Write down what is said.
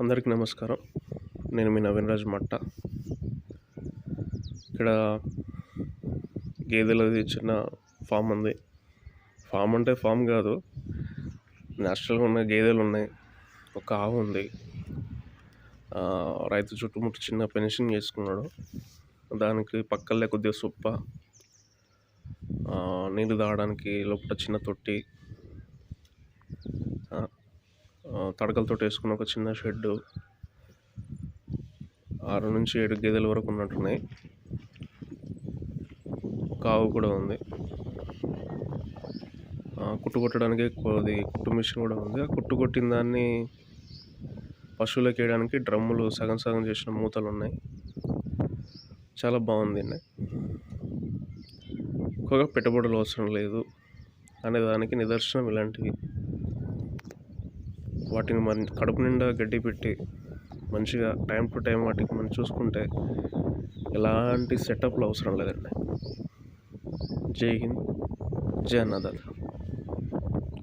అందరికీ నమస్కారం. నేను మీ నవీన్రాజ్ మట్ట. ఇక్కడ గేదెలది చిన్న ఫామ్ ఉంది. ఫామ్ అంటే ఫామ్ కాదు. న్యాచురల్గా ఉన్న గేదెలు ఉన్నాయి. ఒక ఆవు ఉంది. రైతు చుట్టుముట్టు చిన్న పెన్షన్ చేసుకున్నాడు. దానికి పక్కలే కొద్దిగా సుప్ప. నీళ్ళు తాగడానికి లోపల చిన్న తొట్టి ఆ, ఆ, తడకలతో వేసుకున్న ఒక చిన్న షెడ్డు. ఆరు నుంచి ఏడు గేదెల వరకు ఉన్నట్టున్నాయి. ఒక ఆవు కూడా ఉంది. ఆ, కుట్టు కొట్టడానికి అది కుట్టు మిషన్ కూడా ఉంది. ఆ కుట్టు కొట్టిన దాన్ని పశువులకు వేయడానికి డ్రమ్ములు సగం సగం చేసిన మూతలు ఉన్నాయి. చాలా బాగుంది అండి ఎక్కువగా పెట్టుబడులు అవసరం లేదు. అనే దానికి నిదర్శనం ఇలాంటివి. వాటిని మన కడుపు నిండా గడ్డి పెట్టి మంచిగా టైం టు టైం వాటికి మనం చూసుకుంటే ఎలాంటి సెటప్లు అవసరం లేదండి. జై హింద్ జై అన్నదాత.